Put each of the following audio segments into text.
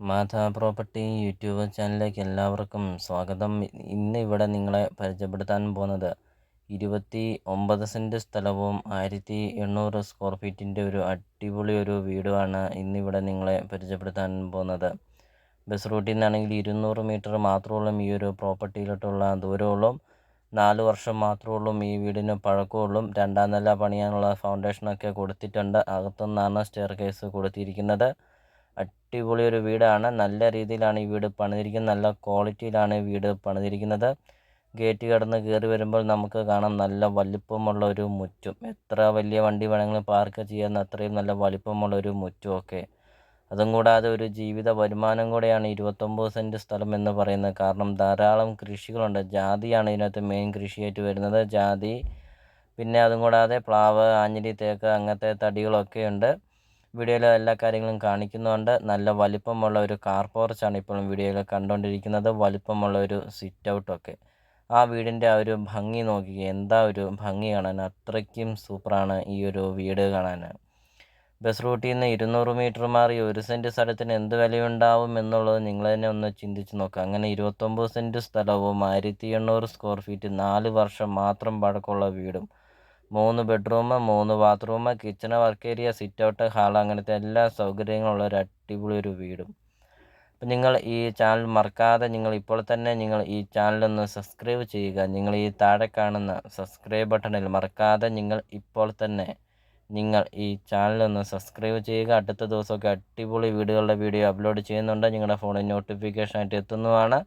Madha property YouTube ചാനലിലേക്ക് എല്ലാവർക്കും സ്വാഗതം. ഇന്ന് ഇവിടെ നിങ്ങളെ പരിചയപ്പെടുത്താൻ പോകുന്നത് ഇരുപത്തി ഒമ്പത് സെന്റ് സ്ഥലവും ആയിരത്തി എണ്ണൂറ് സ്ക്വയർ ഫീറ്റിന്റെ ഒരു അടിപൊളി ഒരു വീടുമാണ് ഇന്നിവിടെ നിങ്ങളെ പരിചയപ്പെടുത്താൻ പോകുന്നത്. ബസ് റൂട്ടിൽ നിന്നാണെങ്കിൽ ഇരുന്നൂറ് മീറ്റർ മാത്രമുള്ള ഈ ഒരു പ്രോപ്പർട്ടിയിലോട്ടുള്ള ദൂരമുള്ളൂ നാല് വർഷം മാത്രമുള്ളൂ ഈ വീടിന് പഴക്കമുള്ളൂ. രണ്ടാം നില പണിയാനുള്ള ഫൗണ്ടേഷനൊക്കെ കൊടുത്തിട്ടുണ്ട്. അകത്തുനിന്നാണ് സ്റ്റെയർ കേസ് കൊടുത്തിരിക്കുന്നത്. അടിപൊളി ഒരു വീടാണ്. നല്ല രീതിയിലാണ് ഈ വീട് പണിതിരിക്കുന്നത്. നല്ല ക്വാളിറ്റിയിലാണ് ഈ വീട് പണിതിരിക്കുന്നത്. ഗേറ്റ് കടന്ന് കയറി വരുമ്പോൾ നമുക്ക് കാണാം നല്ല വലിപ്പമുള്ള ഒരു മുറ്റം. എത്ര വലിയ വണ്ടി വേണമെങ്കിലും പാർക്ക് ചെയ്യാവുന്ന അത്രയും നല്ല വലിപ്പമുള്ള ഒരു മുറ്റുമൊക്കെ അതും കൂടാതെ ഒരു ജീവിത വരുമാനം കൂടെയാണ് ഇരുപത്തൊമ്പത് സെന്റ് സ്ഥലം എന്ന് പറയുന്നത്. കാരണം ധാരാളം കൃഷികളുണ്ട്. ജാതിയാണ് ഇതിനകത്ത് മെയിൻ കൃഷിയായിട്ട് വരുന്നത്. ജാതി പിന്നെ അതും കൂടാതെ പ്ലാവ് ആഞ്ഞിലി തേക്ക് അങ്ങനത്തെ തടികളൊക്കെ ഉണ്ട്. വീഡിയോയിൽ എല്ലാ കാര്യങ്ങളും കാണിക്കുന്നുണ്ട് നല്ല വലിപ്പമുള്ള ഒരു കാർ പോർച്ചാണ് ഇപ്പോഴും വീഡിയോയിൽ കണ്ടുകൊണ്ടിരിക്കുന്നത് വലിപ്പമുള്ള ഒരു സിറ്റ് ഔട്ടൊക്കെ ആ വീടിന്റെ ആ ഒരു ഭംഗി നോക്കി എന്താ ഒരു ഭംഗി കാണാൻ? അത്രയ്ക്കും സൂപ്പറാണ് ഈ ഒരു വീട് കാണാൻ. ബസ് റൂട്ടിൽ നിന്ന് ഇരുന്നൂറ് മീറ്റർ മാറി ഒരു സെന്റ് സ്ഥലത്തിന് എന്ത് വിലയുണ്ടാവും എന്നുള്ളത് നിങ്ങൾ തന്നെ ഒന്ന് ചിന്തിച്ച് നോക്കുക അങ്ങനെ ഇരുപത്തൊമ്പത് സെന്റ് സ്ഥലവും ആയിരത്തി എണ്ണൂറ് സ്ക്വയർ ഫീറ്റ് നാല് വർഷം മാത്രം പഴക്കമുള്ള വീടും മൂന്ന് ബെഡ്റൂം മൂന്ന് bathroom kitchen work area sit out hall അങ്ങനത്തെ എല്ലാ സൗകര്യങ്ങളുള്ള ഒരു അടിപൊളി ഒരു വീടും. അപ്പം നിങ്ങൾ ഈ ചാനൽ മറക്കാതെ നിങ്ങൾ ഇപ്പോൾ തന്നെ നിങ്ങൾ ഈ ചാനലൊന്ന് സബ്സ്ക്രൈബ് ചെയ്യുക. നിങ്ങൾ ഈ താഴെ കാണുന്ന സബ്സ്ക്രൈബ് ബട്ടണിൽ മറക്കാതെ നിങ്ങൾ ഇപ്പോൾ തന്നെ നിങ്ങൾ ഈ ചാനലൊന്ന് സബ്സ്ക്രൈബ് ചെയ്യുക. അടുത്ത ദിവസമൊക്കെ അടിപൊളി വീടുകളുടെ വീഡിയോ അപ്ലോഡ് ചെയ്യുന്നുണ്ട്. നിങ്ങളുടെ ഫോണിൽ നോട്ടിഫിക്കേഷൻ ആയിട്ട് എത്തുന്നതാണ്.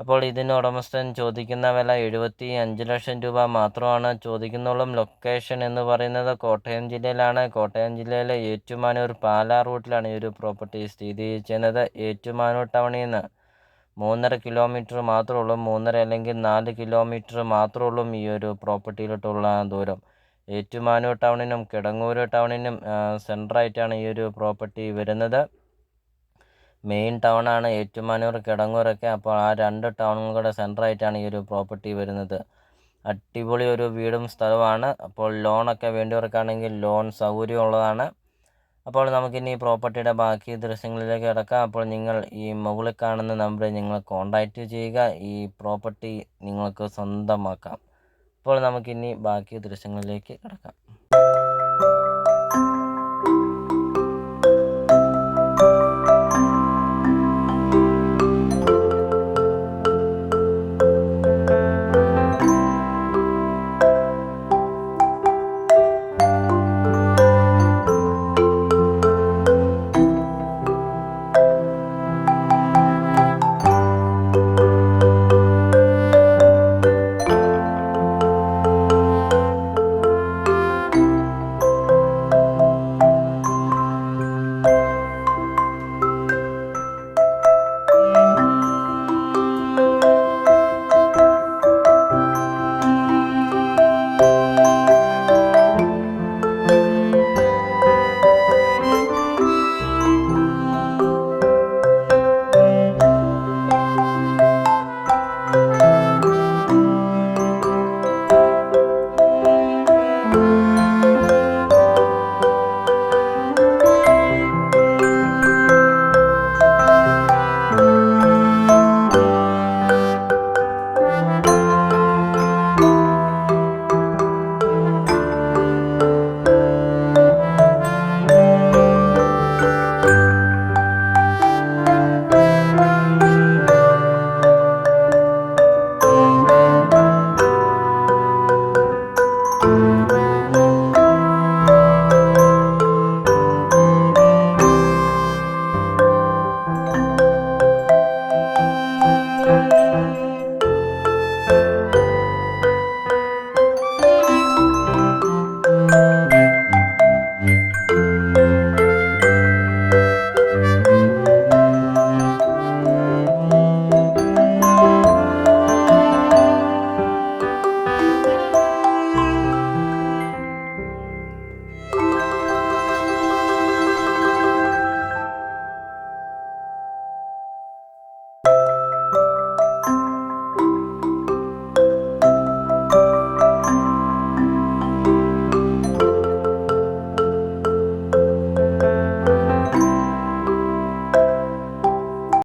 അപ്പോൾ ഇതിന് ഉടമസ്ഥൻ ചോദിക്കുന്ന വില എഴുപത്തി അഞ്ച് ലക്ഷം രൂപ മാത്രമാണ്. ചോദിക്കുന്നുള്ളൂ ലൊക്കേഷൻ എന്ന് പറയുന്നത് കോട്ടയം ജില്ലയിലാണ്. കോട്ടയം ജില്ലയിലെ ഏറ്റുമാനൂർ പാലാ റൂട്ടിലാണ് ഈ ഒരു പ്രോപ്പർട്ടി സ്ഥിതി ചെയ്യുന്നത്. ഏറ്റുമാനൂർ ടൗണിൽ നിന്ന് മൂന്നര കിലോമീറ്റർ മാത്രമേ ഉള്ളൂ മൂന്നര അല്ലെങ്കിൽ നാല് കിലോമീറ്റർ മാത്രമേ ഉള്ളൂ ഈ ഒരു പ്രോപ്പർട്ടിയിലോട്ടുള്ള ദൂരം. ഏറ്റുമാനൂർ ടൗണിനും കിടങ്ങൂർ ടൗണിനും സെന്ററായിട്ടാണ് ഈ ഒരു പ്രോപ്പർട്ടി വരുന്നത്. മെയിൻ ടൗണാണ് ഏറ്റുമാനൂർ കിടങ്ങൂരൊക്കെ. അപ്പോൾ ആ രണ്ട് ടൗണുകളുടെ സെന്ററായിട്ടാണ് ഈ ഒരു പ്രോപ്പർട്ടി വരുന്നത്. അടിപൊളി ഒരു വീടും സ്ഥലവുമാണ്. അപ്പോൾ ലോണൊക്കെ വേണ്ടിയവർക്കാണെങ്കിൽ ലോൺ സൗകര്യം ഉള്ളതാണ്. അപ്പോൾ നമുക്കിനി പ്രോപ്പർട്ടിയുടെ ബാക്കി ദൃശ്യങ്ങളിലേക്ക് കിടക്കാം. അപ്പോൾ നിങ്ങൾ ഈ മുകളിൽ കാണുന്ന നമ്പറിൽ നിങ്ങൾ കോൺടാക്റ്റ് ചെയ്യുക. ഈ പ്രോപ്പർട്ടി നിങ്ങൾക്ക് സ്വന്തമാക്കാം. അപ്പോൾ നമുക്കിനി ബാക്കി ദൃശ്യങ്ങളിലേക്ക് കിടക്കാം.